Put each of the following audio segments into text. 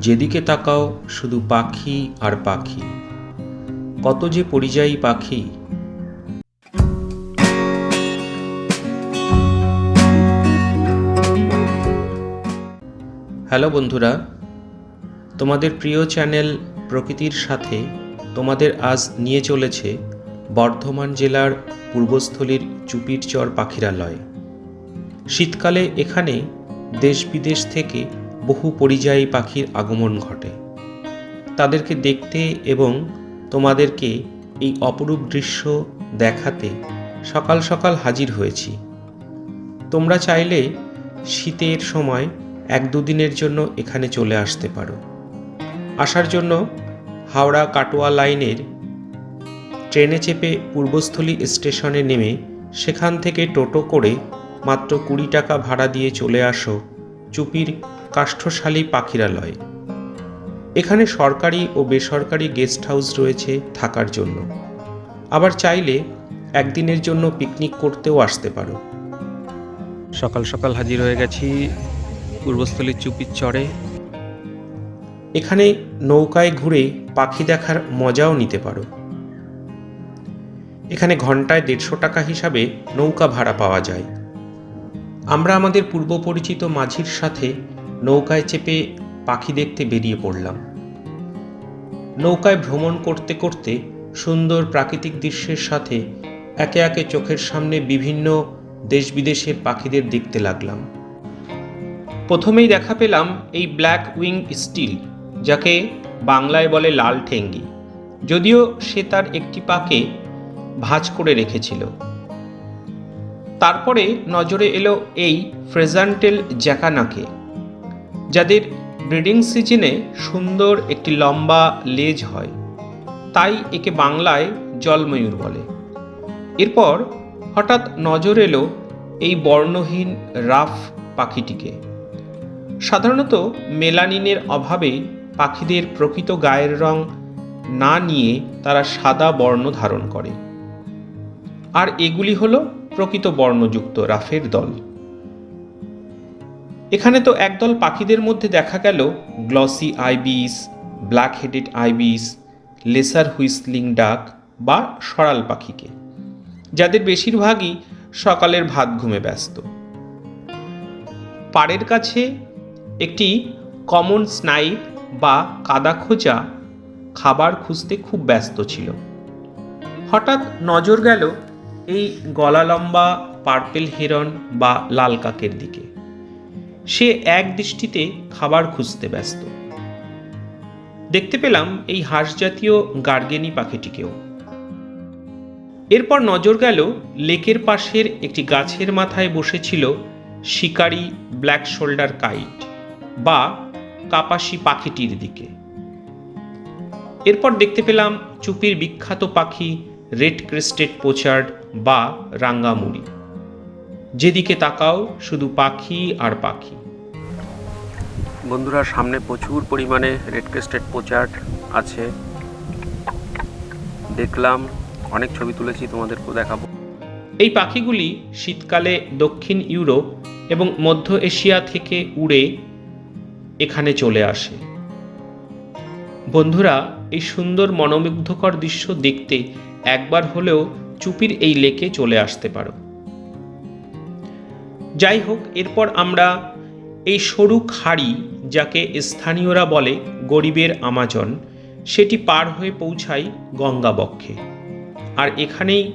যেদিকে তাকাও, শুধু পাখি আর পাখি। কত যে পরিযায়ী পাখি। হ্যালো বন্ধুরা, তোমাদের প্রিয় চ্যানেল প্রকৃতির সাথে তোমাদের আজ নিয়ে চলেছে বর্ধমান জেলার পূর্বস্থলীর চুপির চর পাখিরালয়। শীতকালে এখানে দেশ বিদেশ থেকে বহু পরিযায়ী পাখির আগমন ঘটে। তাদেরকে দেখতে এবং তোমাদেরকে এই অপরূপ দৃশ্য দেখাতে সকাল সকাল হাজির হয়েছি। তোমরা চাইলে শীতের সময় এক দুদিনের জন্য এখানে চলে আসতে পারো। আসার জন্য হাওড়া কাটোয়া লাইনের ট্রেনে চেপে পূর্বস্থলী স্টেশনে নেমে সেখান থেকে টোটো করে মাত্র কুড়ি টাকা ভাড়া দিয়ে চলে আসো চুপির কাষ্ঠশালী পাখিরালয়। এখানে সরকারি ও বেসরকারি গেস্ট হাউস রয়েছে থাকার জন্য। আবার চাইলে একদিনের জন্য পিকনিক করতেও আসতে পারো। সকাল সকাল হাজির হয়ে গেছি পূর্বস্থলীর চুপির চড়ে এখানে নৌকায় ঘুরে পাখি দেখার মজাও নিতে পারো। এখানে ঘন্টায় দেড়শো টাকা হিসাবে নৌকা ভাড়া পাওয়া যায়। আমরা আমাদের পূর্ব পরিচিত মাঝির সাথে নৌকায় চেপে পাখি দেখতে বেরিয়ে পড়লাম। নৌকায় ভ্রমণ করতে করতে সুন্দর প্রাকৃতিক দৃশ্যের সাথে একে একে চোখের সামনে বিভিন্ন দেশ বিদেশের পাখিদের দেখতে লাগলাম। প্রথমেই দেখা পেলাম এই ব্ল্যাক উইং স্টিল, যাকে বাংলায় বলে লাল ঠেঙ্গি। যদিও সে তার একটি পাকে ভাঁজ করে রেখেছিল। তারপরে নজরে এলো এই ফ্রেজান্টেল জ্যাকানাকে। যাদের ব্রিডিং সিজনে সুন্দর একটি লম্বা লেজ হয়, তাই একে বাংলায় জলময়ূর বলে। এরপর হঠাৎ নজর এলো এই বর্ণহীন রাফ পাখিটিকে। সাধারণত মেলানিনের অভাবে পাখিদের প্রকৃত গায়ের রং না নিয়ে তারা সাদা বর্ণ ধারণ করে। আর এগুলি হলো প্রকৃত বর্ণযুক্ত রাফের দল। এখানে তো একদল পাখিদের মধ্যে দেখা গেল glossy ibis black headed ibis, lesser whistling duck বা সরাল পাখিকে, যাদের বেশিরভাগই সকালের ভাত ঘুমে ব্যস্ত। পাড়ের কাছে একটি কমন স্নাইপ বা কাদা খোঁজা খাবার খুঁজতে খুব ব্যস্ত ছিল। হঠাৎ নজর গেল এই গলা লম্বা পার্পেল হিরন বা লাল কাকের দিকে। সে এক দৃষ্টিতে খাবার খুঁজতে ব্যস্ত। দেখতে পেলাম এই হাঁস জাতীয় গার্গেনি পাখিটিকেও। এরপর নজর গেল লেকের পাশের একটি গাছের মাথায় বসেছিল শিকারি ব্ল্যাক শোল্ডার কাইট বা কাপাসি পাখিটির দিকে। এরপর দেখতে পেলাম চুপির বিখ্যাত পাখি রেড ক্রেস্টেড পোচার্ড বা রাঙ্গামুড়ি। যেদিকে তাকাও শুধু পাখি আর পাখি। বন্ধুরা সামনে প্রচুর পরিমাণে রেড ক্রেস্টেড পোচার্ড আছে। দেখলাম অনেক ছবি তুলেছি তোমাদেরকেও দেখাবো। এই পাখিগুলি শীতকালে দক্ষিণ ইউরোপ এবং মধ্য এশিয়া থেকে উড়ে এখানে চলে আসে। বন্ধুরা এই সুন্দর মনোমুগ্ধকর দৃশ্য দেখতে একবার হলেও চুপির এই লেকে চলে আসতে পারো। যাই হোক, এরপর আমরা এই সরু খাড়ি, যাকে স্থানীয়রা বলে গরিবের আমাজন, সেটি পার হয়ে পৌঁছাই গঙ্গাবক্ষে। আর এখানেই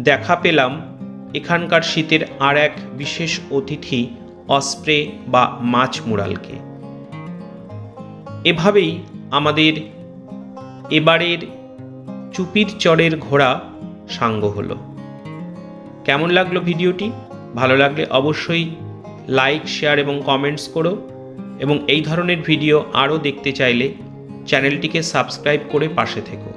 দেখা পেলাম এখানকার শীতের আর এক বিশেষ অতিথি অস্প্রে বা মাছ মুরালকে এভাবেই আমাদের এবারের চুপির চরের ঘোড়া সাঙ্গ হলো। কেমন লাগল ভিডিওটি? ভালো লাগলে অবশ্যই লাইক শেয়ার এবং কমেন্টস করো এবং এই ধরনের ভিডিও আরও দেখতে চাইলে চ্যানেলটিকে সাবস্ক্রাইব করে পাশে থেকো।